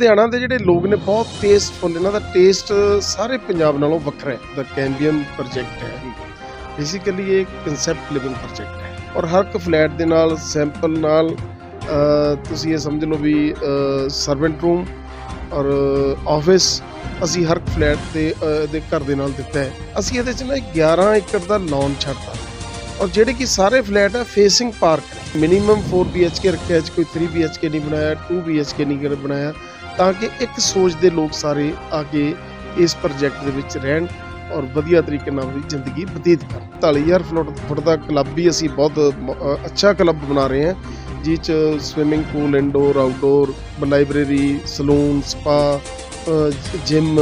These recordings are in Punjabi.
ਲੁਧਿਆਣਾ ਦੇ ਜਿਹੜੇ ਲੋਕ ਨੇ ਬਹੁਤ ਟੇਸਟਫੁਲ ਇਹਨਾਂ ਦਾ ਟੇਸਟ ਸਾਰੇ ਪੰਜਾਬ ਨਾਲੋਂ ਵੱਖਰਾ ਹੈ। ਦਾ ਕੈਂਬੀਅਨ ਪ੍ਰੋਜੈਕਟ ਹੈ। ਬੇਸਿਕਲੀ ਇਹ ਕਨਸੈਪਟ ਲਿਵਿੰਗ ਪ੍ਰੋਜੈਕਟ ਹੈ। ਔਰ ਹਰ ਇੱਕ ਫਲੈਟ ਦੇ ਨਾਲ ਸੈਂਪਲ ਨਾਲ ਤੁਸੀਂ ਇਹ ਸਮਝ ਲਓ ਵੀ ਸਰਵੈਂਟ ਰੂਮ ਔਰ ਆਫਿਸ ਅਸੀਂ ਹਰ ਇੱਕ ਫਲੈਟ 'ਤੇ ਅਹ, ਦੇ ਘਰ ਦੇ ਨਾਲ ਦਿੱਤਾ ਹੈ। ਅਸੀਂ ਇਹਦੇ ਚ ਨਾ 11 ਏਕੜ ਦਾ ਲੌਨ ਛੱਡਤਾ। ਔਰ ਜਿਹੜੇ ਕਿ ਸਾਰੇ ਫਲੈਟ ਹੈ ਫੇਸਿੰਗ ਪਾਰਕ ਮਿਨੀਮਮ 4 BHK ਰੱਖਿਆ ਹੈ ਕੋਈ 3 BHK ਨਹੀਂ ਬਣਾਇਆ 2 BHK ਨਹੀਂ ਕਰ- ਬਣਾਇਆ। ਤਾਂ ਕਿ ਇੱਕ ਸੋਚ ਦੇ ਲੋਕ ਸਾਰੇ ਆ ਕੇ ਇਸ ਪ੍ਰੋਜੈਕਟ ਦੇ ਵਿੱਚ ਰਹਿਣ ਔਰ ਵਧੀਆ ਤਰੀਕੇ ਨਾਲ ਆਪਣੀ ਜ਼ਿੰਦਗੀ ਬਤੀਤ ਕਰਨ। 40000 ਫੁੱਟ ਫੁੱਟ ਦਾ ਕਲੱਬ ਵੀ ਅਸੀਂ ਬਹੁਤ ਅੱਛਾ ਕਲੱਬ ਬਣਾ ਰਹੇ ਹਾਂ ਜਿਸ ਚ swimming pool indoor outdoor library salon spa gym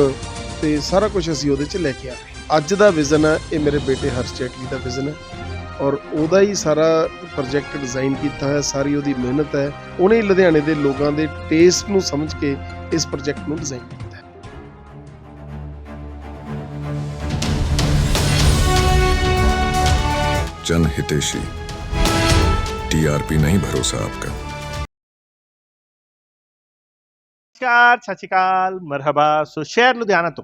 ਤੇ ਸਾਰਾ ਕੁਝ ਅਸੀਂ ਉਹਦੇ ਚ ਲੈ ਕੇ ਆ ਰਹੇ ਅੱਜ ਦਾ ਵਿਜ਼ਨ ਹੈ, ਇਹ ਮੇਰੇ ਬੇਟੇ ਹਰਸ਼ ਜੇਟਲੀ ਦਾ ਵਿਜ਼ਨ ਹੈ। ਔਰ ਉਹਦਾ ਹੀ ਸਾਰਾ ਪ੍ਰੋਜੈਕਟ ਡਿਜ਼ਾਈਨ ਕੀਤਾ ਹੈ ਸਾਰੀ ਉਹਦੀ ਮਿਹਨਤ ਹੈ ਉਹਨੇ ਹੀ ਲੁਧਿਆਣੇ ਦੇ ਲੋਕਾਂ ਦੇ ਟੇਸਟ ਨੂੰ ਸਮਝ ਕੇ ਇਸ ਪ੍ਰੋਜੈਕਟ ਨੂੰ ਡਿਜ਼ਾਈਨ ਕੀਤਾ ਹੈ जन हितेशी टीआरपी नहीं भरोसा आपका ਨਮਸਕਾਰ ਸਤਿ ਸ਼੍ਰੀ ਅਕਾਲ ਮਰਹਬਾ ਸੋ ਸ਼ਹਿਰ ਲੁਧਿਆਣਾ ਤੋਂ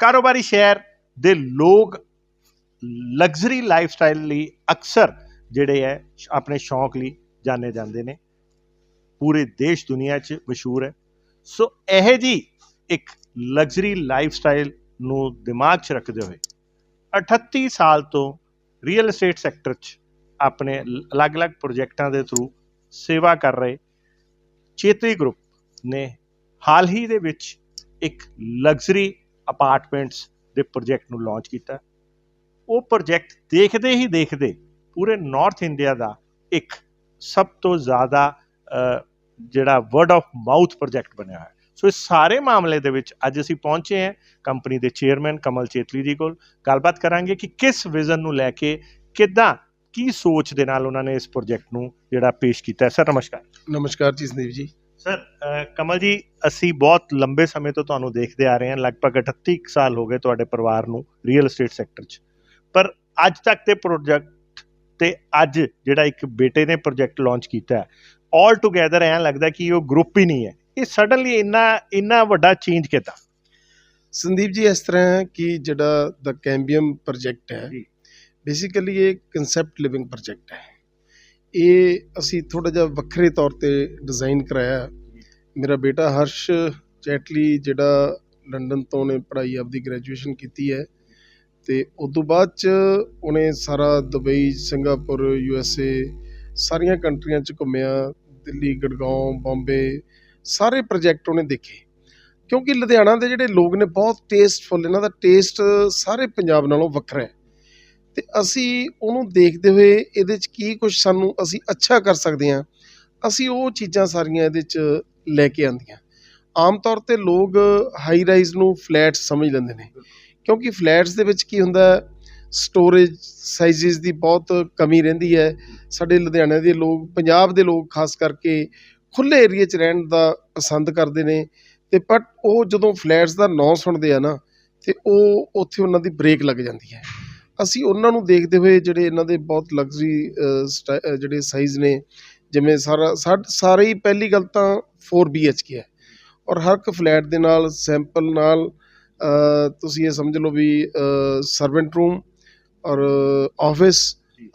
ਕਾਰੋਬਾਰੀ ਸ਼ਹਿਰ ਦੇ ਲੋਕ ਲਗਜ਼ਰੀ ਲਾਈਫ ਸਟਾਈਲ ਲਈ ਅਕਸਰ ਜਿਹੜੇ ਹੈ ਆਪਣੇ ਸ਼ੌਂਕ ਲਈ ਜਾਣੇ ਜਾਂਦੇ ਨੇ। ਪੂਰੇ ਦੇਸ਼ ਦੁਨੀਆ 'ਚ ਮਸ਼ਹੂਰ ਹੈ ਸੋ ਇਹ ਜੀ ਇੱਕ ਲਗਜ਼ਰੀ ਲਾਈਫ ਸਟਾਈਲ ਨੂੰ ਦਿਮਾਗ 'ਚ ਰੱਖਦੇ ਹੋਏ 38 ਸਾਲ ਤੋਂ ਰੀਅਲ ਏਸਟੇਟ ਸੈਕਟਰ 'ਚ ਆਪਣੇ ਅਲੱਗ-ਅਲੱਗ ਪ੍ਰੋਜੈਕਟਾਂ ਦੇ ਥਰੂ ਸੇਵਾ ਕਰ ਰਹੇ ਚੇਤਰੀ ਗਰੁੱਪ ਨੇ ਹਾਲ ਹੀ ਦੇ ਵਿੱਚ ਇੱਕ ਲਗਜ਼ਰੀ ਅਪਾਰਟਮੈਂਟਸ ਦੇ ਪ੍ਰੋਜੈਕਟ ਨੂੰ ਲਾਂਚ ਕੀਤਾ। ਉਹ ਪ੍ਰੋਜੈਕਟ ਦੇਖਦੇ ਹੀ ਦੇਖਦੇ ਪੂਰੇ ਨਾਰਥ ਇੰਡੀਆ ਦਾ ਇੱਕ ਸਭ ਤੋਂ ਜ਼ਿਆਦਾ ਜਿਹੜਾ ਵਰਡ ਆਫ ਮਾਊਥ ਪ੍ਰੋਜੈਕਟ ਬਣਿਆ ਹੈ ਸੋ ਇਸ ਸਾਰੇ ਮਾਮਲੇ ਦੇ ਵਿੱਚ ਅੱਜ ਅਸੀਂ ਪਹੁੰਚੇ ਹਾਂ ਕੰਪਨੀ ਦੇ ਚੇਅਰਮੈਨ ਕਮਲ ਚੇਤਲੀ ਜੀ ਕੋਲ। ਗੱਲਬਾਤ ਕਰਾਂਗੇ ਕਿ ਕਿਸ ਵਿਜ਼ਨ ਨੂੰ ਲੈ ਕੇ ਕਿੱਦਾਂ ਕੀ ਸੋਚ ਦੇ ਨਾਲ ਉਹਨਾਂ ਨੇ ਇਸ ਪ੍ਰੋਜੈਕਟ ਨੂੰ ਜਿਹੜਾ ਪੇਸ਼ ਕੀਤਾ। ਸਰ ਨਮਸਕਾਰ। ਨਮਸਕਾਰ ਜੀ ਸੰਦੀਪ ਜੀ। ਸਰ ਕਮਲ ਜੀ ਅਸੀਂ ਬਹੁਤ ਲੰਬੇ ਸਮੇਂ ਤੋਂ ਤੁਹਾਨੂੰ ਦੇਖਦੇ ਆ ਰਹੇ ਹਾਂ। ਲਗਭਗ 38 ਕੁ ਸਾਲ ਹੋ ਗਏ ਤੁਹਾਡੇ ਪਰਿਵਾਰ ਨੂੰ ਰੀਅਲ ਏਸਟੇਟ ਸੈਕਟਰ 'ਚ। ਪਰ ਅੱਜ ਤੱਕ ਦੇ ਪ੍ਰੋਜੈਕਟ ਤੇ ਅੱਜ ਜਿਹੜਾ ਇੱਕ ਬੇਟੇ ਨੇ ਪ੍ਰੋਜੈਕਟ ਲਾਂਚ ਕੀਤਾ ਹੈ ਆਲ ਟੁਗੇਦਰ ਐਂ ਲੱਗਦਾ ਕਿ ਉਹ ਗਰੁੱਪ ਹੀ ਨਹੀਂ ਹੈ ਇਹ ਸਡਨਲੀ ਇੰਨਾ ਇੰਨਾ ਵੱਡਾ ਚੇਂਜ ਕਿੱਦਾਂ ਸੰਦੀਪ ਜੀ ਇਸ ਤਰ੍ਹਾਂ ਕਿ ਜਿਹੜਾ ਦਾ ਕੈਂਬੀਅਮ ਪ੍ਰੋਜੈਕਟ ਹੈ। ਬੇਸਿਕਲੀ ਇਹ ਕਨਸੈਪਟ ਲਿਵਿੰਗ ਪ੍ਰੋਜੈਕਟ ਹੈ ਇਹ ਅਸੀਂ ਥੋੜਾ ਜਿਹਾ ਵੱਖਰੇ ਤੌਰ ਤੇ ਡਿਜ਼ਾਈਨ ਕਰਾਇਆ। ਮੇਰਾ ਬੇਟਾ ਹਰਸ਼ ਜੈਟਲੀ ਜਿਹੜਾ ਲੰਡਨ ਤੋਂ ਨੇ ਪੜ੍ਹਾਈ ਆਪਦੀ ਗ੍ਰੈਜੂਏਸ਼ਨ ਕੀਤੀ ਹੈ ਤੇ ਉਸ ਤੋਂ ਬਾਅਦ ਚ ਉਹਨੇ ਸਾਰਾ Dubai, Singapore, U S A ਸਾਰੀਆਂ ਕੰਟਰੀਆਂ ਚ ਘੁੰਮਿਆ, ਦਿੱਲੀ ਗੜਗਾਉਂ ਬੰਬੇ, ਸਾਰੇ ਪ੍ਰੋਜੈਕਟ ਉਹਨੇ ਦੇਖੇ। ਕਿਉਂਕਿ ਲੁਧਿਆਣਾ ਦੇ ਜਿਹੜੇ ਲੋਕ ਨੇ ਬਹੁਤ ਟੇਸਟਫੁਲ ਇਹਨਾਂ ਦਾ ਟੇਸਟ ਸਾਰੇ ਪੰਜਾਬ ਨਾਲੋਂ ਵੱਖਰਾ ਹੈ। ਤੇ ਅਸੀਂ ਉਹਨੂੰ ਦੇਖਦੇ ਹੋਏ ਇਹਦੇ 'ਚ ਕੀ ਕੁਝ ਸਾਨੂੰ ਅਸੀਂ ਅੱਛਾ ਕਰ ਸਕਦੇ ਹਾਂ, ਅਸੀਂ ਉਹ ਚੀਜ਼ਾਂ ਸਾਰੀਆਂ ਇਹਦੇ 'ਚ ਲੈ ਕੇ ਆਂਦੀਆਂ ਆਮ ਤੌਰ ਤੇ ਲੋਕ ਹਾਈ ਰਾਈਜ਼ ਨੂੰ ਫਲੈਟ ਸਮਝ ਲੈਂਦੇ ਨੇ। ਕਿਉਂਕਿ ਫਲੈਟਸ ਦੇ ਵਿੱਚ ਕੀ ਹੁੰਦਾ ਸਟੋਰੇਜ ਸਾਈਜ਼ਸ ਦੀ ਬਹੁਤ ਕਮੀ ਰਹਿੰਦੀ ਹੈ। ਸਾਡੇ ਲੁਧਿਆਣੇ ਦੇ ਲੋਕ, ਪੰਜਾਬ ਦੇ ਲੋਕ ਖਾਸ ਕਰਕੇ ਖੁੱਲੇ ਏਰੀਆ 'ਚ ਰਹਿਣ ਦਾ ਪਸੰਦ ਕਰਦੇ ਨੇ। ਤੇ ਬਟ ਉਹ ਜਦੋਂ ਫਲੈਟਸ ਦਾ ਨਾਂ ਸੁਣਦੇ ਆ ਨਾ, ਤੇ ਉਹ ਉੱਥੇ ਉਹਨਾਂ ਦੀ ਬ੍ਰੇਕ ਲੱਗ ਜਾਂਦੀ ਹੈ। ਅਸੀਂ ਉਹਨਾਂ ਨੂੰ ਦੇਖਦੇ ਹੋਏ ਜਿਹੜੇ ਇਹਨਾਂ ਦੇ ਬਹੁਤ ਲਗਜ਼ਰੀ ਜਿਹੜੇ ਸਾਈਜ਼ ਨੇ, ਜਿਵੇਂ ਸਾਰਾ ਸਾਡ- ਸਾਰੇ ਹੀ ਪਹਿਲੀ ਗੱਲ ਤਾਂ 4 BHK ਹੈ। ਔਰ ਹਰ ਇੱਕ ਫਲੈਟ ਦੇ ਨਾਲ ਸੈਂਪਲ ਨਾਲ ਤੁਸੀਂ ਇਹ ਸਮਝ ਲਓ ਵੀ ਸਰਵੈਂਟ ਰੂਮ ਔਰ ਆਫਿਸ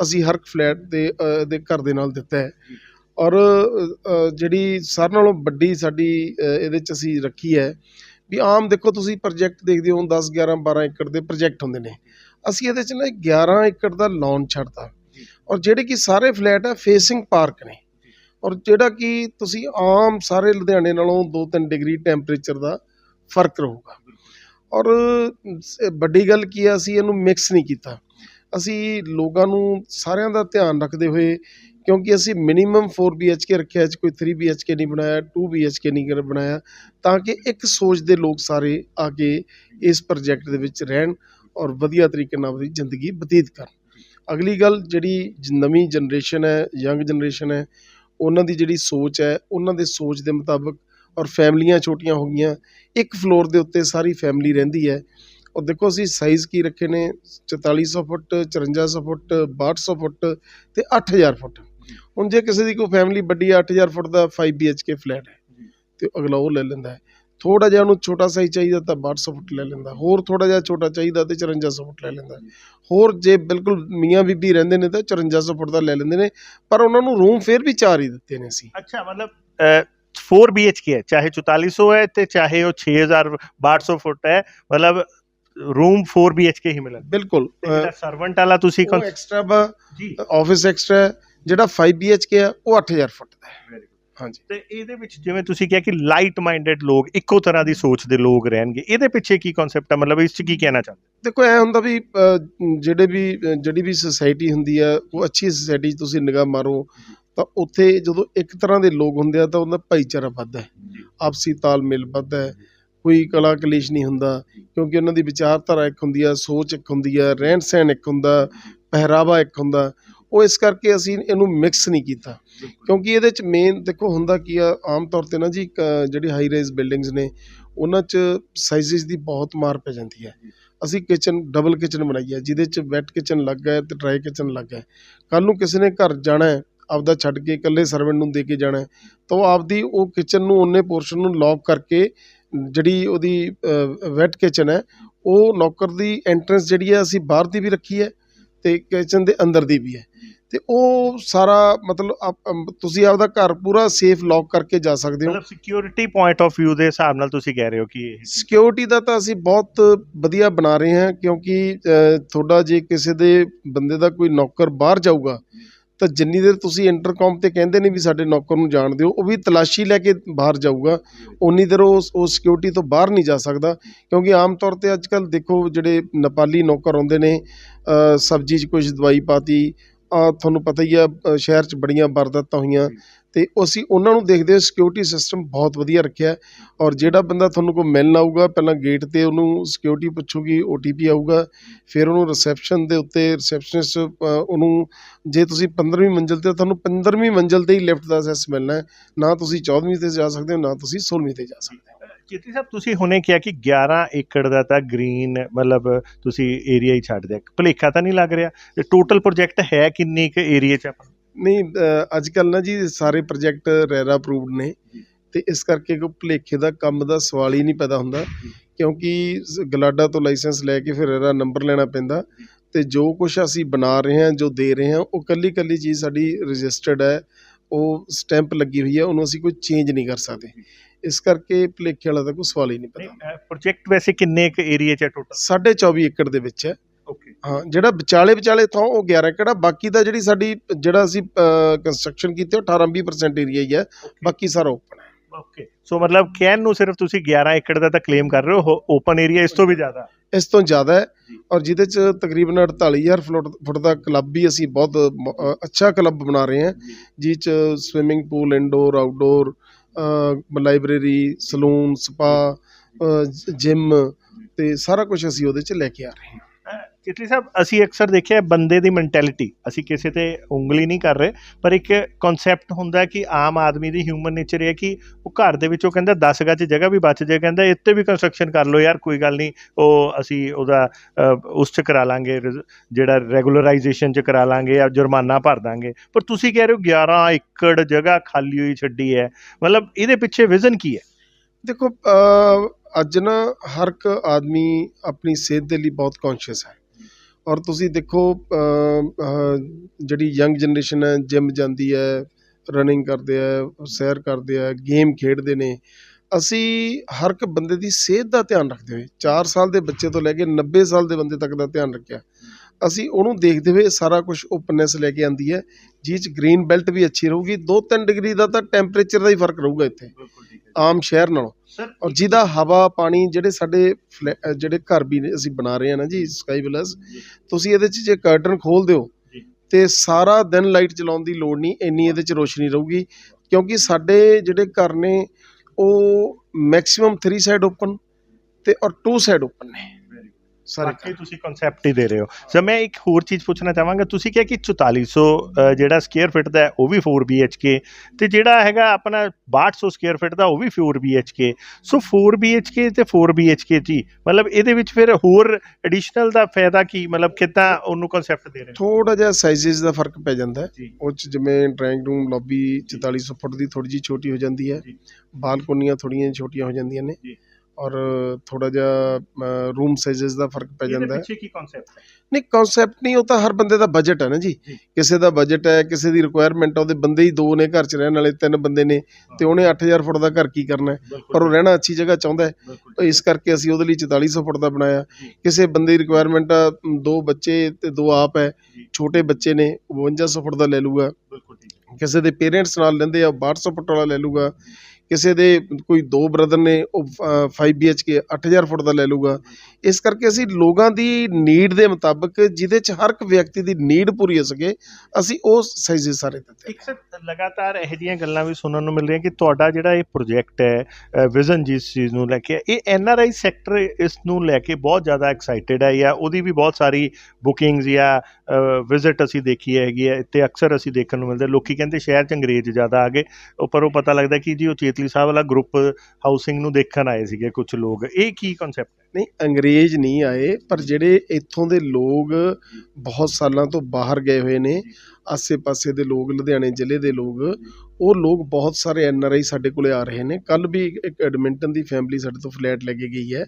ਅਸੀਂ ਹਰ ਫਲੈਟ ਦੇ ਦੇ ਘਰ ਦੇ ਨਾਲ ਦਿੱਤਾ ਹੈ। ਔਰ ਜਿਹੜੀ ਸਾਰਿਆਂ ਨਾਲੋਂ ਵੱਡੀ ਸਾਡੀ ਇਹਦੇ ਚ ਅਸੀਂ ਰੱਖੀ ਹੈ ਵੀ ਆਮ ਦੇਖੋ ਤੁਸੀਂ ਪ੍ਰੋਜੈਕਟ ਦੇਖਦੇ ਹੋ 10 11 12 ਏਕੜ ਦੇ ਪ੍ਰੋਜੈਕਟ ਹੁੰਦੇ ਨੇ। ਅਸੀਂ ਇਹਦੇ ਚ ਨਾ 11 ਏਕੜ ਦਾ ਲੌਨ ਛੱਡਤਾ। ਔਰ ਜਿਹੜੇ ਕਿ ਸਾਰੇ ਫਲੈਟ ਹੈ ਫੇਸਿੰਗ ਪਾਰਕ ਨੇ। ਔਰ ਜਿਹੜਾ ਕਿ ਤੁਸੀਂ ਆਮ ਸਾਰੇ ਲੁਧਿਆਣੇ ਨਾਲੋਂ 2-3 ਡਿਗਰੀ ਟੈਂਪਰੇਚਰ ਦਾ ਫ਼ਰਕ ਰਹੂਗਾ। ਔਰ ਵੱਡੀ ਗੱਲ ਕੀ ਹੈ ਅਸੀਂ ਇਹਨੂੰ ਮਿਕਸ ਨਹੀਂ ਕੀਤਾ। ਅਸੀਂ ਲੋਕਾਂ ਨੂੰ ਸਾਰਿਆਂ ਦਾ ਧਿਆਨ ਰੱਖਦੇ ਹੋਏ, ਕਿਉਂਕਿ ਅਸੀਂ ਮਿਨੀਮਮ 4 BHK ਰੱਖਿਆ ਹੈ ਕੋਈ 3 BHK ਨਹੀਂ ਬਣਾਇਆ 2 BHK ਨਹੀਂ ਕਰ- ਬਣਾਇਆ, ਤਾਂ ਕਿ ਇੱਕ ਸੋਚ ਦੇ ਲੋਕ ਸਾਰੇ ਆ ਕੇ ਇਸ ਪ੍ਰੋਜੈਕਟ ਦੇ ਵਿੱਚ ਰਹਿਣ ਔਰ ਵਧੀਆ ਤਰੀਕੇ ਨਾਲ ਆਪਣੀ ਜ਼ਿੰਦਗੀ ਬਤੀਤ ਕਰਨ। ਅਗਲੀ ਗੱਲ ਜਿਹੜੀ ਨਵੀਂ ਜਨਰੇਸ਼ਨ ਹੈ ਯੰਗ ਜਨਰੇਸ਼ਨ ਹੈ, ਉਹਨਾਂ ਦੀ ਜਿਹੜੀ ਸੋਚ ਹੈ, ਉਹਨਾਂ ਦੇ ਸੋਚ ਦੇ ਮੁਤਾਬਕ ਔਰ ਫੈਮਲੀਆਂ ਛੋਟੀਆਂ ਹੋ ਗਈਆਂ ਇੱਕ ਫਲੋਰ ਦੇ ਉੱਤੇ ਸਾਰੀ ਫੈਮਿਲੀ ਰਹਿੰਦੀ ਹੈ। ਔਰ ਦੇਖੋ ਅਸੀਂ ਸਾਈਜ਼ ਕੀ ਰੱਖੇ ਨੇ 4400 ਫੁੱਟ 5400 ਫੁੱਟ 6200 ਫੁੱਟ ਤੇ 8000 ਫੁੱਟ। ਹੁਣ ਜੇ ਕਿਸੇ ਦੀ ਕੋਈ ਫੈਮਿਲੀ ਵੱਡੀ ਹੈ 8000 ਫੁੱਟ ਦਾ 5 BHK ਫਲੈਟ ਹੈ ਤੇ ਅਗਲਾ ਉਹ ਲੈ ਲੈਂਦਾ ਹੈ। ਥੋੜਾ ਜਿਹਾ ਉਹਨੂੰ ਛੋਟਾ ਸਾਈਜ਼ ਚਾਹੀਦਾ ਤਾਂ 1200 ਫੁੱਟ ਲੈ ਲੈਂਦਾ ਹੋਰ ਥੋੜਾ ਜਿਹਾ ਛੋਟਾ ਚਾਹੀਦਾ ਤੇ 5400 ਫੁੱਟ ਲੈ ਲੈਂਦਾ। ਹੋਰ ਜੇ ਬਿਲਕੁਲ ਮੀਆਂ ਬੀਬੀ ਰਹਿੰਦੇ ਨੇ ਤਾਂ 5400 ਫੁੱਟ ਦਾ ਲੈ ਲੈਂਦੇ ਨੇ ਪਰ ਉਹਨਾਂ ਨੂੰ ਰੂਮ ਫੇਰ ਵੀ ਚਾਰ ਹੀ ਦਿੱਤੇ ਨੇ ਅਸੀਂ। ਅੱਛਾ ਮਤਲਬ 4 BHK ਹੈ ਚਾਹੇ 4400 ਹੈ ਤੇ ਚਾਹੇ ਉਹ 6200 ਫੁੱਟ ਹੈ ਮਤਲਬ ਰੂਮ 4 BHK ਹੀ ਮਿਲਣ ਬਿਲਕੁਲ ਸਰਵੈਂਟ ਵਾਲਾ ਤੁਸੀਂ ਉਹ ਐਕਸਟਰਾ ਜੀ ਆਫਿਸ ਐਕਸਟਰਾ ਜਿਹੜਾ 5 BHK ਹੈ ਉਹ 8000 ਫੁੱਟ ਦਾ ਹੈ ਹਾਂਜੀ ਤੇ ਇਹਦੇ ਵਿੱਚ ਜਿਵੇਂ ਤੁਸੀਂ ਕਿਹਾ ਕਿ ਲਾਈਟ ਮਾਈਂਡਡ ਲੋਕ ਇੱਕੋ ਤਰ੍ਹਾਂ ਦੀ ਸੋਚ ਦੇ ਲੋਕ ਰਹਿਣਗੇ ਇਹਦੇ ਪਿੱਛੇ ਕੀ ਕਨਸੈਪਟ ਹੈ ਮਤਲਬ ਇਸ 'ਚ ਕੀ ਕਹਿਣਾ ਚਾਹੁੰਦੇ ਦੇਖੋ ਐ ਹੁੰਦਾ ਵੀ ਜਿਹੜੇ ਵੀ ਜਿਹੜੀ ਵੀ ਸੁਸਾਇਟੀ ਹੁੰਦੀ ਆ ਉਹ ਅੱਛੀ ਸੁਸਾਇਟੀ ਤੁਸੀਂ ਨਿਗਾਹ ਮਾਰੋ ਤਾਂ ਉੱਥੇ ਜਦੋਂ ਇੱਕ ਤਰ੍ਹਾਂ ਦੇ ਲੋਕ ਹੁੰਦੇ ਆ ਤਾਂ ਉਹਦਾ ਭਾਈਚਾਰਾ ਵੱਧਦਾ ਹੈ। ਆਪਸੀ ਤਾਲਮੇਲ ਵੱਧਦਾ ਹੈ। ਕੋਈ ਕਲਾ ਕਲੇਸ਼ ਨਹੀਂ ਹੁੰਦਾ ਕਿਉਂਕਿ ਉਹਨਾਂ ਦੀ ਵਿਚਾਰਧਾਰਾ ਇੱਕ ਹੁੰਦੀ ਆ ਸੋਚ ਇੱਕ ਹੁੰਦੀ ਆ ਰਹਿਣ ਸਹਿਣ ਇੱਕ ਹੁੰਦਾ ਪਹਿਰਾਵਾ ਇੱਕ ਹੁੰਦਾ। ਉਹ ਇਸ ਕਰਕੇ ਅਸੀਂ ਇਹਨੂੰ ਮਿਕਸ ਨਹੀਂ ਕੀਤਾ। ਕਿਉਂਕਿ ਇਹਦੇ ਚ ਮੇਨ ਦੇਖੋ ਹੁੰਦਾ ਕੀ ਆ ਆਮ ਤੌਰ ਤੇ ਨਾ ਜੀ ਜਿਹੜੀ ਹਾਈ ਰਾਈਜ਼ ਬਿਲਡਿੰਗਸ ਨੇ ਉਹਨਾਂ ਚ ਸਾਈਜ਼ਸ ਦੀ ਬਹੁਤ ਮਾਰ ਪੈ ਜਾਂਦੀ ਹੈ। ਅਸੀਂ ਕਿਚਨ ਡਬਲ ਕਿਚਨ ਬਣਾਈ ਹੈ ਜਿਹਦੇ ਚ ਵੈਟ ਕਿਚਨ ਲੱਗਾ ਹੈ ਤੇ ਡਰਾਈ ਕਿਚਨ ਲੱਗਾ ਹੈ ਕੱਲ ਨੂੰ ਕਿਸੇ ਨੇ ਘਰ ਜਾਣਾ ਹੈ ਆਪਦਾ ਛੱਡ ਕੇ ਇਕੱਲੇ ਸਰਵੈਂਟ ਨੂੰ ਦੇ ਕੇ ਜਾਣਾ ਤਾਂ ਉਹ ਆਪਦੀ ਉਹ ਕਿਚਨ ਨੂੰ ਉਹਨੇ ਪੋਰਸ਼ਨ ਨੂੰ ਲੌਕ ਕਰਕੇ ਜਿਹੜੀ ਉਹਦੀ ਵੈਟ ਕਿਚਨ ਹੈ ਉਹ ਨੌਕਰ ਦੀ ਐਂਟਰੈਂਸ ਜਿਹੜੀ ਹੈ ਅਸੀਂ ਬਾਹਰ ਦੀ ਵੀ ਰੱਖੀ ਹੈ ਤੇ ਕਿਚਨ ਦੇ ਅੰਦਰ ਦੀ ਵੀ ਹੈ। ਤੇ ਉਹ ਸਾਰਾ ਮਤਲਬ ਤੁਸੀਂ ਆਪਦਾ ਘਰ ਪੂਰਾ ਸੇਫ ਲੌਕ ਕਰਕੇ ਜਾ ਸਕਦੇ ਹੋ। ਮਤਲਬ ਸਿਕਿਉਰਿਟੀ ਪੁਆਇੰਟ ਆਫ View ਦੇ ਹਿਸਾਬ ਨਾਲ ਤੁਸੀਂ ਕਹਿ ਰਹੇ ਹੋ ਕਿ ਸਿਕਿਉਰਿਟੀ ਦਾ ਤਾਂ ਅਸੀਂ ਬਹੁਤ ਵਧੀਆ ਬਣਾ ਰਹੇ ਹਾਂ ਕਿਉਂਕਿ ਤੁਹਾਡਾ ਜੇ ਕਿਸੇ ਦੇ ਬੰਦੇ ਦਾ ਕੋਈ ਨੌਕਰ ਬਾਹਰ ਜਾਊਗਾ ਤਾਂ ਜਿੰਨੀ ਦੇਰ ਤੁਸੀਂ ਇੰਟਰਕਮ ਤੇ ਕਹਿੰਦੇ ਨਹੀਂ ਵੀ ਸਾਡੇ ਨੌਕਰ ਨੂੰ ਜਾਣ ਦਿਓ, ਉਹ ਵੀ ਤਲਾਸ਼ੀ ਲੈ ਕੇ ਬਾਹਰ ਜਾਊਗਾ। ਉਨੀ ਦੇਰ ਉਹ ਉਹ ਸਿਕਿਉਰਿਟੀ ਤੋਂ ਬਾਹਰ ਨਹੀਂ ਜਾ ਸਕਦਾ, ਕਿਉਂਕਿ ਆਮ ਤੌਰ ਤੇ ਅੱਜ ਕੱਲ ਦੇਖੋ ਜਿਹੜੇ ਨੇਪਾਲੀ ਨੌਕਰ ਆਉਂਦੇ ਨੇ ਸਬਜ਼ੀ 'ਚ ਕੁਝ ਦਵਾਈ ਪਾਤੀ ਆ ਤੁਹਾਨੂੰ ਪਤਾ ਹੀ ਆ ਸ਼ਹਿਰ 'ਚ ਬੜੀਆਂ ਵਾਰਦਾਤਾਂ ਹੋਈਆਂ ਤੇ ਅਸੀਂ ਉਹਨਾਂ ਨੂੰ ਦੇਖਦੇ ਹੋਏ ਸਿਕਿਉਰਿਟੀ ਸਿਸਟਮ ਬਹੁਤ ਵਧੀਆ ਰੱਖਿਆ। ਔਰ ਜਿਹੜਾ ਬੰਦਾ ਤੁਹਾਨੂੰ ਕੋਈ ਮਿਲਣ ਆਊਗਾ ਪਹਿਲਾਂ ਗੇਟ ਤੇ ਉਹਨੂੰ ਸਿਕਿਉਰਿਟੀ ਪੁੱਛੂਗੀ OTP ਆਊਗਾ ਫਿਰ ਉਹਨੂੰ ਰਿਸੈਪਸ਼ਨ ਦੇ ਉੱਤੇ ਰਿਸੈਪਸ਼ਨਿਸਟ ਉਹਨੂੰ ਜੇ ਤੁਸੀਂ 15ਵੀਂ ਮੰਜ਼ਿਲ ਤੇ ਤੁਹਾਨੂੰ 15ਵੀਂ ਮੰਜ਼ਿਲ ਤੇ ਹੀ ਲਿਫਟ ਦਾ ਅਸੈਸ ਮਿਲਣਾ ਹੈ ਨਾ ਤੁਸੀਂ 14ਵੀਂ ਤੇ ਜਾ ਸਕਦੇ ਹੋ ਨਾ ਤੁਸੀਂ 16ਵੀਂ ਤੇ ਜਾ ਸਕਦੇ ਹੋ ਚੇਤੀ ਸਾਹਿਬ, ਤੁਸੀਂ ਹੁਣੇ ਕਿਹਾ ਕਿ 11 ਏਕੜ ਦਾ ਤਾਂ ਗ੍ਰੀਨ ਮਤਲਬ ਤੁਸੀਂ ਏਰੀਆ ਹੀ ਛੱਡ ਦਿਆ। ਭੁਲੇਖਾ ਤਾਂ ਨਹੀਂ ਲੱਗ ਰਿਹਾ? ਤੇ ਟੋਟਲ ਪ੍ਰੋਜੈਕਟ ਹੈ ਕਿੰਨੀ ਕੁ ਏਰੀਆ 'ਚ ਆਪਣਾ ਨਹੀਂ ਅੱਜ ਕੱਲ ਨਾ ਜੀ ਸਾਰੇ ਪ੍ਰੋਜੈਕਟ ਰੈਰਾ ਅਪਰੂਵਡ ਨੇ। ਤੇ ਇਸ ਕਰਕੇ ਕੋਈ ਭੁਲੇਖੇ ਦਾ ਕੰਮ ਦਾ ਸਵਾਲ ਹੀ ਨਹੀਂ ਪੈਦਾ ਹੁੰਦਾ। ਕਿਉਂਕਿ ਗਲਾਡਾ ਤੋਂ ਲਾਇਸੈਂਸ ਲੈ ਕੇ ਫਿਰ ਰੈਰਾ ਨੰਬਰ ਲੈਣਾ ਪੈਂਦਾ। ਤੇ ਜੋ ਕੁਝ ਅਸੀਂ ਬਣਾ ਰਹੇ ਹਾਂ, ਜੋ ਦੇ ਰਹੇ ਹਾਂ, ਉਹ ਕੱਲੀ ਕੱਲੀ ਚੀਜ਼ ਸਾਡੀ ਰਜਿਸਟਰਡ ਹੈ। ਉਹ ਸਟੈਂਪ ਲੱਗੀ ਹੋਈ ਹੈ, ਉਹਨੂੰ ਅਸੀਂ ਕੋਈ ਚੇਂਜ ਨਹੀਂ ਕਰ ਸਕਦੇ। ਇਸ ਕਰਕੇ ਭੁਲੇਖੇ ਵਾਲਾ ਤਾਂ ਕੋਈ ਸਵਾਲ ਹੀ ਨਹੀਂ ਪੈਦਾ ਪ੍ਰੋਜੈਕਟ ਵੈਸੇ ਕਿੰਨੇ ਕੁ ਏਰੀਆ 'ਚ ਹੈ ਟੋਟਲ ਸਾਢੇ 24 ਏਕੜ ਦੇ ਵਿੱਚ ਹੈ। ਓਕੇ ਹਾਂ ਜਿਹੜਾ ਵਿਚਾਲੇ ਵਿਚਾਲੇ ਥਾਂ ਉਹ 11 ਏਕੜ ਆ ਬਾਕੀ ਦਾ ਜਿਹੜੀ ਸਾਡੀ ਜਿਹੜਾ ਅਸੀਂ ਕੰਸਟਰਕਸ਼ਨ ਕੀਤੀ ਉਹ 18 20% ਏਰੀਆ ਹੀ ਹੈ। ਬਾਕੀ ਸਾਰਾ ਓਪਨ ਹੈ। ਓਕੇ ਸੋ ਮਤਲਬ ਕਹਿਣ ਨੂੰ ਸਿਰਫ ਤੁਸੀਂ 11 ਏਕੜ ਦਾ ਤਾਂ ਕਲੇਮ ਕਰ ਰਹੇ ਹੋ ਓਪਨ ਏਰੀਆ ਇਸ ਤੋਂ ਵੀ ਜ਼ਿਆਦਾ। ਇਸ ਤੋਂ ਜ਼ਿਆਦਾ ਹੈ ਔਰ ਜਿਹਦੇ ਚ ਤਕਰੀਬਨ 48000 ਫੁੱਟ ਫੁੱਟ ਦਾ ਕਲੱਬ ਵੀ ਅਸੀਂ ਬਹੁਤ ਅੱਛਾ ਕਲੱਬ ਬਣਾ ਰਹੇ ਹਾਂ ਜਿਹ ਚ swimming pool indoor outdoor library, salon, spa gym ਅਤੇ ਸਾਰਾ ਕੁਝ ਅਸੀਂ ਉਹਦੇ ਚ ਲੈ ਕੇ ਆ ਰਹੇ ਹਾਂ। ਚਿਤਲੀ ਸਾਹਿਬ, ਅਸੀਂ ਅਕਸਰ ਦੇਖਿਆ ਬੰਦੇ ਦੀ ਮੈਂਟੈਲਿਟੀ ਅਸੀਂ ਕਿਸੇ ਤੇ ਉਂਗਲੀ ਨਹੀਂ ਕਰ ਰਹੇ, ਪਰ ਇੱਕ ਕਨਸੈਪਟ ਹੁੰਦਾ ਕਿ ਆਮ ਆਦਮੀ ਦੀ ਹਿਊਮਨ ਨੇਚਰ ਹੈ ਕਿ ਉਹ ਘਰ ਦੇ ਵਿੱਚੋਂ ਕਹਿੰਦਾ 10 ਗੱਜ ਜਗ੍ਹਾ ਵੀ ਬਚ ਜੇ, ਕਹਿੰਦਾ ਇੱਥੇ ਵੀ ਕੰਸਟਰਕਸ਼ਨ ਕਰ ਲਓ ਯਾਰ, ਕੋਈ ਗੱਲ ਨਹੀਂ, ਉਹ ਅਸੀਂ ਉਹਦਾ ਉਸ ਚ ਕਰਾ ਲਾਂਗੇ ਜਿਹੜਾ ਰੈਗੂਲਰਾਈਜੇਸ਼ਨ ਚ ਕਰਾ ਲਾਂਗੇ ਜਾਂ ਜੁਰਮਾਨਾ ਭਰ ਦਾਂਗੇ। ਪਰ ਤੁਸੀਂ ਕਹਿ ਰਹੇ ਹੋ 11 ਏਕੜ ਜਗ੍ਹਾ ਖਾਲੀ ਹੋਈ ਛੱਡੀ ਹੈ। ਮਤਲਬ ਇਹਦੇ ਪਿੱਛੇ ਵਿਜ਼ਨ ਕੀ ਹੈ? ਦੇਖੋ ਅੱਜ ਨਾ ਹਰ ਇੱਕ ਆਦਮੀ ਆਪਣੀ ਸਿਹਤ ਦੇ ਲਈ ਬਹੁਤ ਕੌਨਸ਼ੀਅਸ ਹੈ। ਔਰ ਤੁਸੀਂ ਦੇਖੋ ਜਿਹੜੀ ਯੰਗ ਜਨਰੇਸ਼ਨ ਹੈ ਜਿਮ ਜਾਂਦੀ ਹੈ ਰਨਿੰਗ ਕਰਦੇ ਆ ਸੈਰ ਕਰਦੇ ਆ ਗੇਮ ਖੇਡਦੇ ਨੇ ਅਸੀਂ ਹਰ ਇੱਕ ਬੰਦੇ ਦੀ ਸਿਹਤ ਦਾ ਧਿਆਨ ਰੱਖਦੇ ਹੋਏ 4 ਸਾਲ ਦੇ ਬੱਚੇ ਤੋਂ ਲੈ ਕੇ 90 ਸਾਲ ਦੇ ਬੰਦੇ ਤੱਕ ਦਾ ਧਿਆਨ ਰੱਖਿਆ। ਅਸੀਂ ਉਹਨੂੰ ਦੇਖਦੇ ਹੋਏ ਸਾਰਾ ਕੁਝ ਓਪਨਨੈਸ ਲੈ ਕੇ ਆਂਦੀ ਹੈ ਜਿਹ 'ਚ ਗ੍ਰੀਨ ਬੈਲਟ ਵੀ ਅੱਛੀ ਰਹੂਗੀ। 2-3 ਡਿਗਰੀ ਦਾ ਤਾਂ ਟੈਂਪਰੇਚਰ ਦਾ ਹੀ ਫ਼ਰਕ ਰਹੂਗਾ ਇੱਥੇ। ਆਮ ਸ਼ਹਿਰ ਨਾਲੋਂ। ਔਰ ਜਿਹਦਾ ਹਵਾ ਪਾਣੀ ਜਿਹੜੇ ਸਾਡੇ ਜਿਹੜੇ ਘਰ ਵੀ ਅਸੀਂ ਬਣਾ ਰਹੇ ਹਾਂ ਨਾ ਜੀ ਸਕਾਈ ਵਿਲਾਸ ਤੁਸੀਂ ਇਹਦੇ 'ਚ ਜੇ ਕਰਟਨ ਖੋਲ ਦਿਓ। ਤੇ ਸਾਰਾ ਦਿਨ ਲਾਈਟ ਚਲਾਉਣ ਦੀ ਲੋੜ ਨਹੀਂ ਇੰਨੀ ਇਹਦੇ 'ਚ ਰੋਸ਼ਨੀ ਰਹੂਗੀ ਕਿਉਂਕਿ ਸਾਡੇ ਜਿਹੜੇ ਘਰ ਨੇ ਉਹ ਮੈਕਸਿਮਮ 3 ਸਾਈਡ ਓਪਨ ਤੇ ਔਰ 2 ਸਾਈਡ ਓਪਨ ਨੇ ਸਾਰੇ ਬਾਕੀ ਤੁਸੀਂ ਕਨਸੈਪਟ ਹੀ ਦੇ ਰਹੇ ਹੋ। ਸਰ ਮੈਂ ਇੱਕ ਹੋਰ ਚੀਜ਼ ਪੁੱਛਣਾ ਚਾਹਾਂਗਾ। ਤੁਸੀਂ ਕਿਹਾ ਕਿ 4400 ਅ, ਜਿਹੜਾ ਸਕੁਅਰ ਫਿਟ ਦਾ ਹੈ, ਉਹ ਵੀ 4 BHK ਤੇ ਜਿਹੜਾ ਹੈਗਾ ਆਪਣਾ 6200 ਸਕੁਅਰ ਫਿਟ ਦਾ ਉਹ ਵੀ 4 BHK ਸੋ 4 BHK ਤੇ 4 BHK ਜੀ ਮਤਲਬ ਇਹਦੇ ਵਿੱਚ ਫਿਰ ਹੋਰ ਐਡੀਸ਼ਨਲ ਦਾ ਫਾਇਦਾ ਕੀ? ਮਤਲਬ ਕਿੱਦਾਂ ਉਹਨੂੰ ਕਨਸੈਪਟ ਦੇ ਰਹੇ ਥੋੜਾ ਜਿਹਾ ਸਾਈਜ਼ਸ ਦਾ ਫ਼ਰਕ ਪੈ ਜਾਂਦਾ ਹੈ। ਜੀ। ਉਹ 'ਚ ਜਿਵੇਂ ਡਰਾਇੰਗ ਰੂਮ ਲੌਬੀ 4400 ਫੁੱਟ ਦੀ ਥੋੜੀ ਜਿਹੀ ਛੋਟੀ ਹੋ ਜਾਂਦੀ ਹੈ। ਜੀ। ਬਾਲਕੋਨੀਆਂ ਥੋੜੀਆਂ ਛੋਟੀਆਂ ਹੋ ਜਾਂਦੀਆਂ ਨੇ। ਜੀ। ਔਰ ਥੋੜਾ ਜਿਹਾ ਰੂਮ ਸਾਈਜ਼ਸ ਦਾ ਫ਼ਰਕ ਪੈ ਜਾਂਦਾ ਹੈ। ਪਿੱਛੇ ਕੀ ਕਨਸੈਪਟ ਹੈ? ਨਹੀਂ ਕਨਸੈਪਟ ਨਹੀਂ ਉਹ ਤਾਂ ਹਰ ਬੰਦੇ ਦਾ ਬਜਟ ਹੈ ਨਾ ਜੀ। ਕਿਸੇ ਦਾ ਬਜਟ ਹੈ ਕਿਸੇ ਦੀ ਰਿਕੁਆਇਰਮੈਂਟ ਉਹਦੇ ਬੰਦੇ ਹੀ ਦੋ ਨੇ ਘਰ 'ਚ ਰਹਿਣ ਵਾਲੇ ਤਿੰਨ ਬੰਦੇ ਨੇ ਤੇ ਉਹਨੇ 8000 ਫੁੱਟ ਦਾ ਘਰ ਕੀ ਕਰਨਾ ਹੈ? ਪਰ ਉਹ ਰਹਿਣਾ ਅੱਛੀ ਜਗ੍ਹਾ ਚਾਹੁੰਦਾ ਹੈ। ਤਾਂ ਇਸ ਕਰਕੇ ਅਸੀਂ ਉਹਦੇ ਲਈ 4400 ਫੁੱਟ ਦਾ ਬਣਾਇਆ। ਕਿਸੇ ਬੰਦੇ ਦੀ ਰਿਕੁਆਇਰਮੈਂਟ ਆ ਦੋ ਬੱਚੇ ਤੇ ਦੋ ਆਪ ਹੈ। ਛੋਟੇ ਬੱਚੇ ਨੇ ਉਹ 5200 ਫੁੱਟ ਦਾ ਲੈ ਲੂਗਾ ਕਿਸੇ ਦੇ ਪੇਰੈਂਟਸ ਨਾਲ ਲੈਂਦੇ ਆ 6200 ਫੁੱਟ ਵਾਲਾ ਲੈ ਲੂਗਾ ਕਿਸੇ ਦੇ ਕੋਈ ਦੋ ਬ੍ਰਦਰ ਨੇ, ਉਹ 5 BHK 8000 ਫੁੱਟ ਦਾ ਲੈ ਲੂਗਾ ਇਸ ਕਰਕੇ ਅਸੀਂ ਲੋਕਾਂ ਦੀ ਨੀਡ ਦੇ ਮੁਤਾਬਕ, ਜਿਹਦੇ ਚ ਹਰ ਇੱਕ ਵਿਅਕਤੀ ਦੀ ਨੀਡ ਪੂਰੀ ਹੋ ਸਕੇ, ਅਸੀਂ ਉਹ ਸਾਈਜ਼ ਸਾਰੇ ਦਿੱਤੇ ਇੱਕ ਸਰ, ਲਗਾਤਾਰ ਇਹੋ ਜਿਹੀਆਂ ਗੱਲਾਂ ਵੀ ਸੁਣਨ ਨੂੰ ਮਿਲ ਰਹੀਆਂ ਕਿ ਤੁਹਾਡਾ ਜਿਹੜਾ ਇਹ ਪ੍ਰੋਜੈਕਟ ਹੈ ਵਿਜ਼ਨ ਜਿਸ ਚੀਜ਼ ਨੂੰ ਲੈ ਕੇ, ਇਹ ਐਨ ਆਰ ਆਈ ਸੈਕਟਰ ਇਸ ਨੂੰ ਲੈ ਕੇ ਬਹੁਤ ਜ਼ਿਆਦਾ ਐਕਸਾਈਟਿਡ ਹੈ ਜਾਂ ਉਹਦੀ ਵੀ ਬਹੁਤ ਸਾਰੀ ਬੁਕਿੰਗਸ ਜਾਂ ਵਿਜ਼ਿਟ ਅਸੀਂ ਦੇਖੀ ਹੈਗੀ ਹੈ, ਇੱਥੇ ਅਕਸਰ ਅਸੀਂ ਦੇਖਣ ਨੂੰ ਮਿਲਦੇ ਲੋਕੀ ਕਹਿੰਦੇ ਸ਼ਹਿਰ ਚ ਅੰਗਰੇਜ਼ ਜ਼ਿਆਦਾ ਆ ਗਏ। ਉਹ ਪਰ ਉਹ ਪਤਾ ਲੱਗਦਾ ਕਿ ਜੀ ਉਹ ਚੇਤਲੀ ਸਾਹਿਬ ਵਾਲਾ ਗਰੁੱਪ ਹਾਊਸਿੰਗ ਨੂੰ ਦੇਖਣ ਆਏ ਸੀਗੇ ਕੁਝ ਲੋਕ। ਇਹ ਕੀ ਕਨਸੈਪਟ ਹੈ? ਨਹੀਂ, ਅੰਗਰੇਜ਼ ਨਹੀਂ ਆਏ, ਪਰ ਜਿਹੜੇ ਇੱਥੋਂ ਦੇ ਲੋਕ ਬਹੁਤ ਸਾਲਾਂ ਤੋਂ ਬਾਹਰ ਗਏ ਹੋਏ ਨੇ, ਆਸੇ-ਪਾਸੇ ਦੇ ਲੋਕ, ਲੁਧਿਆਣੇ ਜ਼ਿਲ੍ਹੇ ਦੇ ਲੋਕ, ਉਹ ਲੋਕ ਬਹੁਤ ਸਾਰੇ ਐਨ ਆਰ ਆਈ ਸਾਡੇ ਕੋਲੇ ਆ ਰਹੇ ਨੇ। ਕੱਲ ਵੀ ਇੱਕ ਐਡਮਿੰਟਨ ਦੀ ਫੈਮਿਲੀ ਸਾਡੇ ਤੋਂ ਫਲੈਟ ਲੈ ਕੇ ਗਈ ਹੈ,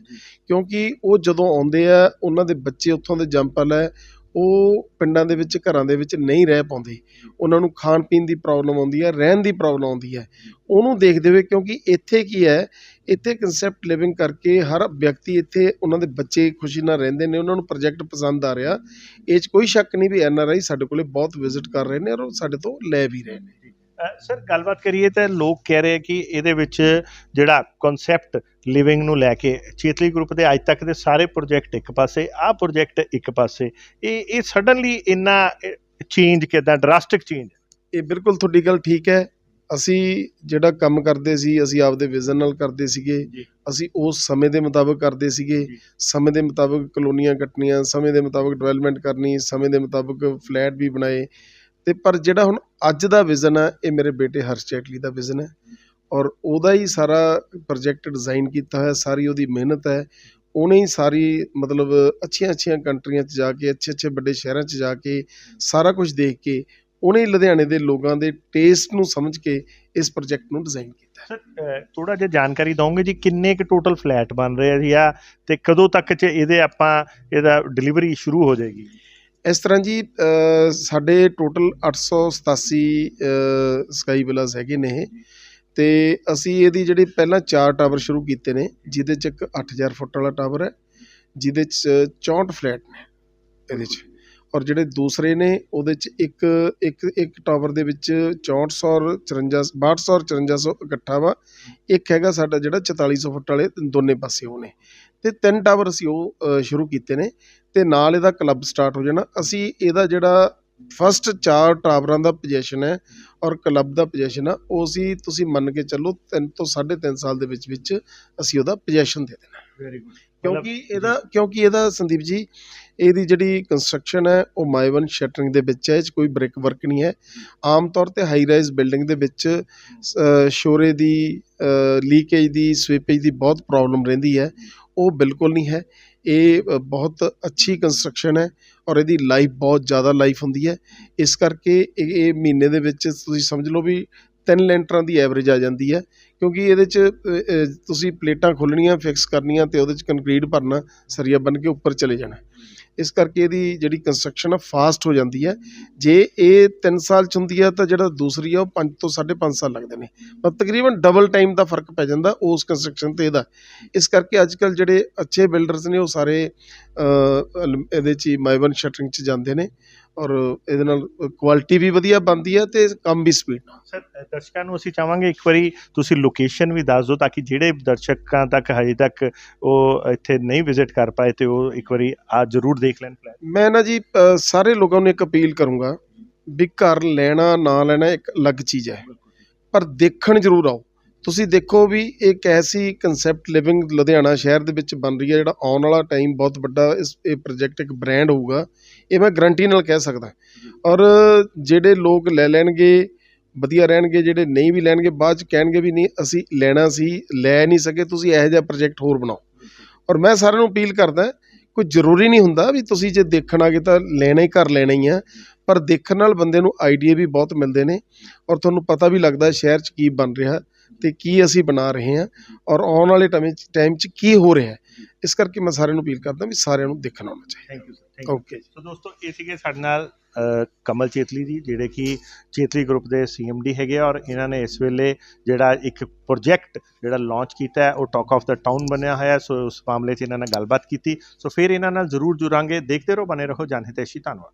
ਕਿਉਂਕਿ ਉਹ ਜਦੋਂ ਆਉਂਦੇ ਆ, ਉਹਨਾਂ ਦੇ ਬੱਚੇ ਉੱਥੋਂ ਦੇ ਜੰਪਲ ਹੈ ਉਹ ਪਿੰਡਾਂ ਦੇ ਵਿੱਚ, ਘਰਾਂ ਦੇ ਵਿੱਚ ਨਹੀਂ ਰਹਿ ਪਾਉਂਦੇ। ਉਹਨਾਂ ਨੂੰ ਖਾਣ ਪੀਣ ਦੀ ਪ੍ਰੋਬਲਮ ਆਉਂਦੀ ਹੈ, ਰਹਿਣ ਦੀ ਪ੍ਰੋਬਲਮ ਆਉਂਦੀ ਹੈ। ਉਹਨੂੰ ਦੇਖਦੇ ਹੋਏ ਕਿਉਂਕਿ ਇੱਥੇ ਕੀ ਹੈ, ਇੱਥੇ ਕਨਸੈਪਟ ਲਿਵਿੰਗ ਕਰਕੇ ਹਰ ਵਿਅਕਤੀ ਇੱਥੇ ਉਹਨਾਂ ਦੇ ਬੱਚੇ ਖੁਸ਼ੀ ਨਾਲ ਰਹਿੰਦੇ ਨੇ, ਉਹਨਾਂ ਨੂੰ ਪ੍ਰੋਜੈਕਟ ਪਸੰਦ ਆ ਰਿਹਾ। ਇਹ 'ਚ ਕੋਈ ਸ਼ੱਕ ਨਹੀਂ ਵੀ ਐਨ ਆਰ ਆਈ ਸਾਡੇ ਕੋਲੇ ਬਹੁਤ ਵਿਜ਼ਿਟ ਕਰ ਰਹੇ ਨੇ ਔਰ ਉਹ ਸਾਡੇ ਤੋਂ ਲੈ ਵੀ ਰਹੇ ਨੇ। ਸਰ ਗੱਲਬਾਤ ਕਰੀਏ ਤਾਂ ਲੋਕ ਕਹਿ ਰਹੇ ਕਿ ਇਹਦੇ ਵਿੱਚ ਜਿਹੜਾ ਕਨਸੈਪਟ ਲਿਵਿੰਗ ਨੂੰ ਲੈ ਕੇ ਚੇਤਲੀ ਗਰੁੱਪ ਦੇ ਅੱਜ ਤੱਕ ਦੇ ਸਾਰੇ ਪ੍ਰੋਜੈਕਟ ਇੱਕ ਪਾਸੇ ਆਹ ਪ੍ਰੋਜੈਕਟ ਇੱਕ ਪਾਸੇ ਇਹ ਇਹ ਸਡਨਲੀ ਇੰਨਾ ਚੇਂਜ ਕਿਦਾਂ ਡਰਾਸਟਿਕ ਚੇਂਜ ਇਹ ਬਿਲਕੁਲ ਤੁਹਾਡੀ ਗੱਲ ਠੀਕ ਹੈ। ਅਸੀਂ ਜਿਹੜਾ ਕੰਮ ਕਰਦੇ ਸੀ ਅਸੀਂ ਆਪਦੇ ਵਿਜ਼ਨ ਨਾਲ ਕਰਦੇ ਸੀਗੇ। ਅਸੀਂ ਉਸ ਸਮੇਂ ਦੇ ਮੁਤਾਬਕ ਕਰਦੇ ਸੀਗੇ। ਸਮੇਂ ਦੇ ਮੁਤਾਬਕ ਕਲੋਨੀਆਂ ਕੱਟਣੀਆਂ ਸਮੇਂ ਦੇ ਮੁਤਾਬਕ ਡਿਵੈਲਪਮੈਂਟ ਕਰਨੀ ਸਮੇਂ ਦੇ ਮੁਤਾਬਕ ਫਲੈਟ ਵੀ ਬਣਾਏ। ਅਤੇ ਪਰ ਜਿਹੜਾ ਹੁਣ ਅੱਜ ਦਾ ਵਿਜ਼ਨ ਹੈ, ਇਹ ਮੇਰੇ ਬੇਟੇ ਹਰਸ਼ ਚੈਟਲੀ ਦਾ ਵਿਜ਼ਨ ਹੈ ਔਰ ਉਹਦਾ ਹੀ ਸਾਰਾ ਪ੍ਰੋਜੈਕਟ ਡਿਜ਼ਾਈਨ ਕੀਤਾ ਹੋਇਆ, ਸਾਰੀ ਉਹਦੀ ਮਿਹਨਤ ਹੈ, ਉਹਨੇ ਹੀ ਸਾਰੀ ਮਤਲਬ ਅੱਛੀਆਂ ਅੱਛੀਆਂ ਕੰਟਰੀਆਂ 'ਚ ਜਾ ਕੇ ਅੱਛੇ ਅੱਛੇ ਵੱਡੇ ਸ਼ਹਿਰਾਂ 'ਚ ਜਾ ਕੇ ਸਾਰਾ ਕੁਝ ਦੇਖ ਕੇ ਉਹਨੇ ਲੁਧਿਆਣੇ ਦੇ ਲੋਕਾਂ ਦੇ ਟੇਸਟ ਨੂੰ ਸਮਝ ਕੇ ਇਸ ਪ੍ਰੋਜੈਕਟ ਨੂੰ ਡਿਜ਼ਾਈਨ ਕੀਤਾ। ਸਰ ਥੋੜਾ ਜਿਹਾ ਜਾਣਕਾਰੀ ਦਵੋਗੇ ਜੀ, ਕਿੰਨੇ ਕੁ ਟੋਟਲ ਫਲੈਟ ਬਣ ਰਹੇ ਆ ਆ ਤੇ ਕਦੋਂ ਤੱਕ ਚ ਇਹਦੇ ਆਪਾਂ, ਇਹਦਾ ਡਿਲੀਵਰੀ ਸ਼ੁਰੂ ਹੋ ਜਾਏਗੀ? ਇਸ ਤਰ੍ਹਾਂ ਜੀ ਸਾਡੇ ਟੋਟਲ 887 ਸਕਾਈ ਵਿਲਾਸ ਹੈਗੇ ਨੇ ਇਹ। ਤੇ ਅਸੀਂ ਇਹਦੀ ਜਿਹੜੀ ਪਹਿਲਾਂ ਚਾਰ ਟਾਵਰ ਸ਼ੁਰੂ ਕੀਤੇ ਨੇ, ਜਿਹਦੇ ਚ ਇੱਕ 8000 ਫੁੱਟ ਵਾਲਾ ਟਾਵਰ ਹੈ, ਜਿਹਦੇ ਚ 64 ਫਲੈਟ ਨੇ ਇਹਦੇ ਚ। ਔਰ ਜਿਹੜੇ ਦੂਸਰੇ ਨੇ ਉਹਦੇ ਚ ਇੱਕ ਇੱਕ ਇੱਕ ਟਾਵਰ ਦੇ ਵਿੱਚ 6400 ਔਰ 54 6200 ਔਰ 5400 ਇਕੱਠਾ ਵਾ। ਇੱਕ ਹੈਗਾ ਸਾਡਾ ਜਿਹੜਾ 4400 ਫੁੱਟ ਵਾਲੇ ਦੋਨੇ ਪਾਸੇ ਉਹ ਨੇ। ਤੇ ਤਿੰਨ ਟਾਵਰ ਅਸੀਂ ਉਹ ਸ਼ੁਰੂ ਕੀਤੇ ਨੇ। ਤੇ ਨਾਲ ਇਹਦਾ ਕਲੱਬ ਸਟਾਰਟ ਹੋ ਜਾਣਾ। ਅਸੀਂ ਇਹਦਾ ਜਿਹੜਾ ਫਸਟ ਚਾਰ ਟਾਵਰਾਂ ਦਾ ਪੋਜੀਸ਼ਨ ਹੈ ਔਰ ਕਲੱਬ ਦਾ ਪੋਜੀਸ਼ਨ ਆ ਉਹ ਅਸੀਂ ਤੁਸੀਂ ਮੰਨ ਕੇ ਚੱਲੋ 3 ਤੋਂ 3.5 ਸਾਲ ਦੇ ਵਿੱਚ ਵਿੱਚ ਅਸੀਂ ਉਹਦਾ ਪੋਜੀਸ਼ਨ ਦੇ ਦੇਣਾ। ਵੈਰੀ ਗੁੱਡ ਕਿਉਂਕਿ ਇਹਦਾ ਕਿਉਂਕਿ ਇਹਦਾ ਸੰਦੀਪ ਜੀ ਇਹਦੀ ਜਿਹੜੀ ਕੰਸਟਰਕਸ਼ਨ ਹੈ, ਉਹ ਮਾਈਵਨ ਸ਼ਟਰਿੰਗ ਦੇ ਵਿੱਚ ਹੈ, ਇਹ 'ਚ ਕੋਈ ਬ੍ਰਿਕ ਵਰਕ ਨਹੀਂ ਹੈ। ਆਮ ਤੌਰ ਤੇ ਹਾਈ ਰਾਈਜ਼ ਬਿਲਡਿੰਗ ਦੇ ਵਿੱਚ ਸ਼ੋਰੇ ਦੀ ਲੀਕੇਜ ਦੀ ਸਵੀਪੇਜ ਦੀ ਬਹੁਤ ਪ੍ਰੋਬਲਮ ਰਹਿੰਦੀ ਹੈ। ਉਹ ਬਿਲਕੁਲ ਨਹੀਂ ਹੈ। ਇਹ ਬਹੁਤ ਅੱਛੀ ਕੰਸਟਰਕਸ਼ਨ ਹੈ ਔਰ ਇਹਦੀ ਲਾਈਫ ਬਹੁਤ ਜ਼ਿਆਦਾ ਲਾਈਫ ਹੁੰਦੀ ਹੈ। ਇਸ ਕਰਕੇ ਇਹ ਇਹ ਮਹੀਨੇ ਦੇ ਵਿੱਚ ਤੁਸੀਂ ਸਮਝ ਲਓ ਵੀ ਤਿੰਨ ਲੈਂਟਰਾਂ ਦੀ ਐਵਰੇਜ ਆ ਜਾਂਦੀ ਹੈ। ਕਿਉਂਕਿ ਇਹਦੇ 'ਚ ਤੁਸੀਂ ਪਲੇਟਾਂ ਖੋਲ੍ਹਣੀਆਂ ਫਿਕਸ ਕਰਨੀਆਂ ਤੇ ਉਹਦੇ 'ਚ ਕੰਕਰੀਟ ਭਰਨਾ, ਸਰੀਆ ਬਣ ਕੇ ਉੱਪਰ ਚਲੇ ਜਾਣਾ। ਇਸ ਕਰਕੇ ਇਹਦੀ ਜਿਹੜੀ ਕੰਸਟਰਕਸ਼ਨ ਆ ਫਾਸਟ ਹੋ ਜਾਂਦੀ ਹੈ। ਜੇ ਇਹ 3 ਸਾਲ ਚ ਹੁੰਦੀ ਹੈ, ਤਾਂ ਜਿਹੜਾ ਦੂਸਰੀ ਆ, ਉਹ 5 ਤੋਂ 5.5 ਸਾਲ ਲੱਗਦੇ ਨੇ। ਪਰ ਤਕਰੀਬਨ ਡਬਲ ਟਾਈਮ ਦਾ ਫ਼ਰਕ ਪੈ ਜਾਂਦਾ ਉਸ ਕੰਸਟਰਕਸ਼ਨ ਤੇ ਇਹਦਾ। ਇਸ ਕਰਕੇ ਅੱਜ ਕੱਲ ਜਿਹੜੇ ਅੱਛੇ ਬਿਲਡਰਸ ਨੇ, ਉਹ ਸਾਰੇ ਇਹਦੇ ਚ ਮਾਈਵਨ ਸ਼ਟਰਿੰਗ ਚ ਜਾਂਦੇ ਨੇ। ਔਰ ਇਹਦੇ ਨਾਲ ਕੁਆਲਿਟੀ ਵੀ ਵਧੀਆ ਬਣਦੀ ਹੈ ਤੇ ਕੰਮ ਵੀ ਸਪੀਡ ਨਾਲ। ਸਰ ਦਰਸ਼ਕਾਂ ਨੂੰ ਅਸੀਂ ਚਾਹਾਂਗੇ ਇੱਕ ਵਾਰੀ ਤੁਸੀਂ ਲੋਕੇਸ਼ਨ ਵੀ ਦੱਸ ਦਿਓ ਤਾਂ ਕਿ ਜਿਹੜੇ ਦਰਸ਼ਕਾਂ ਤੱਕ ਹਜੇ ਤੱਕ ਉਹ ਇੱਥੇ ਨਹੀਂ ਵਿਜ਼ਿਟ ਕਰ ਪਾਏ ਤੇ ਉਹ ਇੱਕ ਵਾਰੀ ਆ ਜ਼ਰੂਰ ਦੇਖ ਲੈਣ ਫਲੈਟ ਮੈਂ ਨਾ ਜੀ ਸਾਰੇ ਲੋਕਾਂ ਨੂੰ ਇੱਕ ਅਪੀਲ ਕਰੂੰਗਾ ਵੀ ਘਰ ਲੈਣਾ ਨਾ ਲੈਣਾ ਇੱਕ ਅਲੱਗ ਚੀਜ਼ ਹੈ। ਪਰ ਦੇਖਣ ਜ਼ਰੂਰ ਆਓ। ਤੁਸੀਂ ਦੇਖੋ ਵੀ ਇੱਕ ਐਸੀ ਕਨਸੈਪਟ ਲਿਵਿੰਗ ਲੁਧਿਆਣਾ ਸ਼ਹਿਰ ਦੇ ਵਿੱਚ ਬਣ ਰਹੀ ਹੈ, ਜਿਹੜਾ ਆਉਣ ਵਾਲਾ ਟਾਈਮ ਬਹੁਤ ਵੱਡਾ ਇਸ, ਇਹ ਪ੍ਰੋਜੈਕਟ ਇੱਕ ਬ੍ਰਾਂਡ ਹੋਊਗਾ, ਇਹ ਮੈਂ ਗਰੰਟੀ ਨਾਲ ਕਹਿ ਸਕਦਾ। ਔਰ ਜਿਹੜੇ ਲੋਕ ਲੈ ਲੈਣਗੇ, ਵਧੀਆ ਰਹਿਣਗੇ, ਜਿਹੜੇ ਨਹੀਂ ਵੀ ਲੈਣਗੇ, ਬਾਅਦ ਚ ਕਹਿਣਗੇ ਵੀ ਨਹੀਂ, ਅਸੀਂ ਲੈਣਾ ਸੀ, ਲੈ ਨਹੀਂ ਸਕੇ, ਤੁਸੀਂ ਇਹੋ ਜਿਹਾ ਪ੍ਰੋਜੈਕਟ ਹੋਰ ਬਣਾਓ। ਔਰ ਮੈਂ ਸਾਰਿਆਂ ਨੂੰ ਅਪੀਲ ਕਰਦਾ, ਕੋਈ ਜ਼ਰੂਰੀ ਨਹੀਂ ਹੁੰਦਾ ਵੀ ਤੁਸੀਂ ਜੇ ਦੇਖਣ ਆਗੇ ਤਾਂ ਲੈਣਾ ਹੀ ਘਰ ਲੈਣਾ ਹੀ ਆ। ਪਰ ਦੇਖਣ ਨਾਲ ਬੰਦੇ ਨੂੰ ਆਈਡੀਆ ਵੀ ਬਹੁਤ ਮਿਲਦੇ ਨੇ ਔਰ ਤੁਹਾਨੂੰ ਪਤਾ ਵੀ ਲੱਗਦਾ ਸ਼ਹਿਰ 'ਚ ਕੀ ਬਣ ਰਿਹਾ ਤੇ ਕੀ ਅਸੀਂ ਬਣਾ ਰਹੇ ਹਾਂ ਔਰ ਆਉਣ ਵਾਲੇ ਟਾਈਮ 'ਚ ਟਾਈਮ 'ਚ ਕੀ ਹੋ ਰਿਹਾ ਇਸ ਕਰਕੇ ਮੈਂ ਸਾਰਿਆਂ ਨੂੰ ਅਪੀਲ ਕਰਦਾ ਵੀ ਸਾਰਿਆਂ ਨੂੰ ਦੇਖਣਾ ਆਉਣਾ ਚਾਹੀਦਾ। Thank you sir okay so ਦੋਸਤੋ ਇਹ ਸੀਗੇ ਸਾਡੇ ਨਾਲ ਕਮਲ ਚੇਤਲੀ ਜੀ ਜਿਹੜੇ ਕਿ ਚੇਤਲੀ ਗਰੁੱਪ ਦੇ ਸੀਐਮਡੀ ਹੈਗੇ ਔਰ ਇਹਨਾਂ ਨੇ ਇਸ ਵੇਲੇ ਜਿਹੜਾ ਇੱਕ ਪ੍ਰੋਜੈਕਟ ਜਿਹੜਾ ਲਾਂਚ ਕੀਤਾ ਹੈ ਉਹ ਟਾਕ ਆਫ ਦਾ ਟਾਊਨ ਬਣਿਆ ਹੋਇਆ ਹੈ। ਸੋ ਉਸ ਮਾਮਲੇ 'ਚ ਇਹਨਾਂ ਨਾਲ ਗੱਲਬਾਤ ਕੀਤੀ। ਸੋ ਫਿਰ ਇਹਨਾਂ ਨਾਲ ਜ਼ਰੂਰ ਜੁੜਾਂਗੇ। ਦੇਖਦੇ ਰਹੋ ਬਨੇ ਰਹੋ। ਜਨਹਿਤੈਸ਼ੀ ਧੰਨਵਾਦ।